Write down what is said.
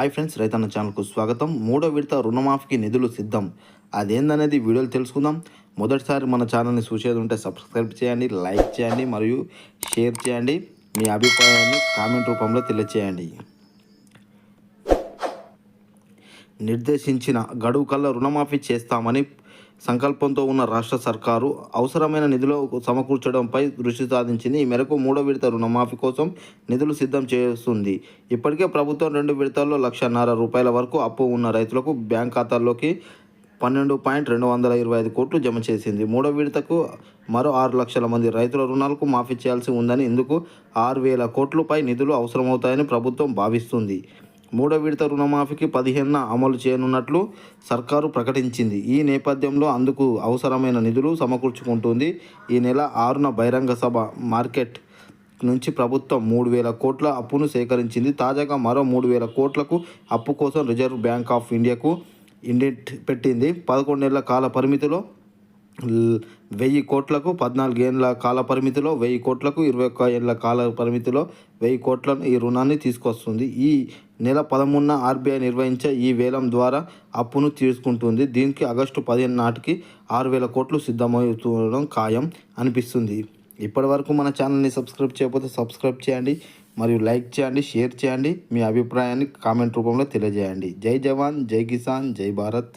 Hi friends రైతన్న ఛానల్కు స్వాగతం. మూడో విడత రుణమాఫీకి నిధులు సిద్ధం. అదేందనేది వీడియోలు తెలుసుకుందాం. మొదటిసారి మన ఛానల్ని చూసేది ఉంటే సబ్స్క్రైబ్ చేయండి లైక్ చేయండి మరియు షేర్ చేయండి. మీ అభిప్రాయాన్ని కామెంట్ రూపంలో తెలియచేయండి. నిర్దేశించిన గడువు కల్లా రుణమాఫీ చేస్తామని సంకల్పంతో ఉన్న రాష్ట్ర సర్కారు అవసరమైన నిధులు సమకూర్చడంపై దృష్టి సాధించింది. ఈ మేరకు మూడో విడత రుణమాఫీ కోసం నిధులు సిద్ధం చేస్తుంది. ఇప్పటికే ప్రభుత్వం రెండు విడతల్లో లక్షన్నర రూపాయల వరకు అప్పు ఉన్న రైతులకు బ్యాంక్ ఖాతాల్లోకి పన్నెండు పాయింట్ రెండు వందల ఇరవై ఐదు కోట్లు జమ చేసింది. మూడో విడతకు మరో ఆరు లక్షల మంది రైతుల రుణాలకు మాఫీ చేయాల్సి ఉందని ఇందుకు ఆరు వేల కోట్లపై నిధులు అవసరమవుతాయని ప్రభుత్వం భావిస్తుంది. మూడో విడత రుణమాఫీకి పదిహేనున అమలు చేయనున్నట్లు సర్కారు ప్రకటించింది. ఈ నేపథ్యంలో అందుకు అవసరమైన నిధులు సమకూర్చుకుంటుంది. ఈ నెల ఆరున బహిరంగ సభ మార్కెట్ నుంచి ప్రభుత్వం మూడు వేల కోట్ల అప్పును సేకరించింది. తాజాగా మరో మూడు వేల కోట్లకు అప్పు కోసం రిజర్వ్ బ్యాంక్ ఆఫ్ ఇండియాకు ఇండెంట్ పెట్టింది. పదకొండేళ్ళ కాల పరిమితిలో వెయ్యి కోట్లకు పద్నాలుగేళ్ళ కాల పరిమితిలో వెయ్యి కోట్లకు ఇరవై ఒక్క ఏళ్ళ కాల పరిమితిలో వెయ్యి కోట్లను ఈ రుణాన్ని తీసుకొస్తుంది. ఈ నెల పదమూడున ఆర్బీఐ నిర్వహించే ఈ వేలం ద్వారా అప్పును తీసుకుంటుంది. దీనికి ఆగస్టు పదిహేను నాటికి ఆరు వేల కోట్లు సిద్ధమవుతుండడం ఖాయం అనిపిస్తుంది. ఇప్పటి వరకు మన ఛానల్ని సబ్స్క్రైబ్ చేయకపోతే సబ్స్క్రైబ్ చేయండి మరియు లైక్ చేయండి షేర్ చేయండి. మీ అభిప్రాయాన్ని కామెంట్ రూపంలో తెలియజేయండి. జై జవాన్ జై కిసాన్ జై భారత్.